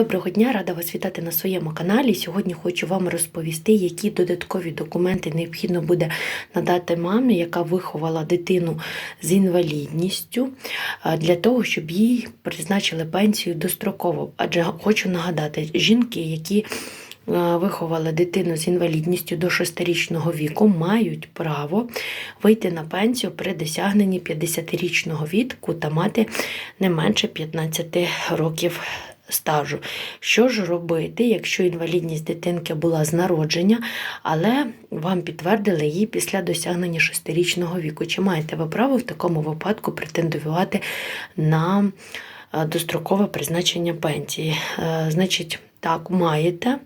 Доброго дня, рада вас вітати на своєму каналі. Сьогодні хочу вам розповісти, які додаткові документи необхідно буде надати мамі, яка виховала дитину з інвалідністю, для того, щоб їй призначили пенсію достроково. Адже хочу нагадати, жінки, які Виховали дитину з інвалідністю до 6-річного віку, мають право вийти на пенсію при досягненні 50-річного віку та мати не менше 15 років стажу. Що ж робити, якщо інвалідність дитинки була з народження, але вам підтвердили її після досягнення 6-річного віку? Чи маєте ви право в такому випадку претендувати на е, дострокове призначення пенсії? Е, Значить, так, маєте.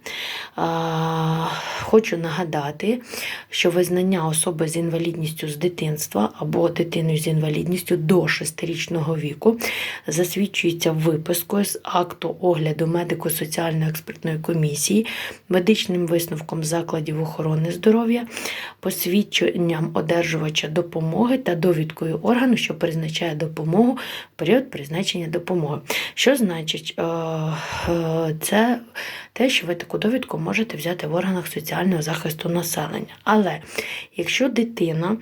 Хочу нагадати, що визнання особи з інвалідністю з дитинства або дитиною з інвалідністю до 6-річного віку засвідчується випискою з акту огляду медико-соціальної експертної комісії, медичним висновком закладів охорони здоров'я, посвідченням одержувача допомоги та довідкою органу, що призначає допомогу в період призначення допомоги. Що значить? Е, е, Це те, що ви таку довідку можете взяти в органах соціального захисту населення. Але якщо дитина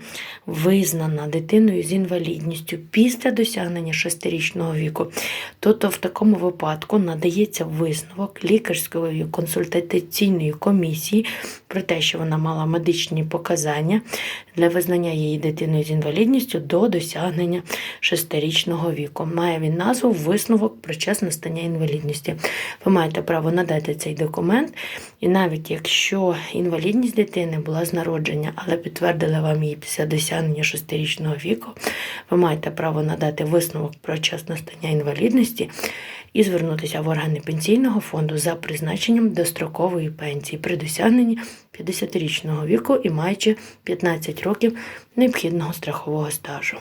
визнана дитиною з інвалідністю після досягнення 6-річного віку, то, то в такому випадку надається висновок лікарської консультаційної комісії про те, що вона мала медичні показання для визнання її дитиною з інвалідністю до досягнення 6-річного віку. Має він назву висновок про час настання інвалідності. Ви маєте право надати цей документ, і навіть якщо інвалідність дитини була з народження, але підтвердили вам її після досягнення 6-річного віку, ви маєте право надати висновок про час настання інвалідності і звернутися в органи пенсійного фонду за призначенням дострокової пенсії при досягненні 50-річного віку і маючи 15 років необхідного страхового стажу.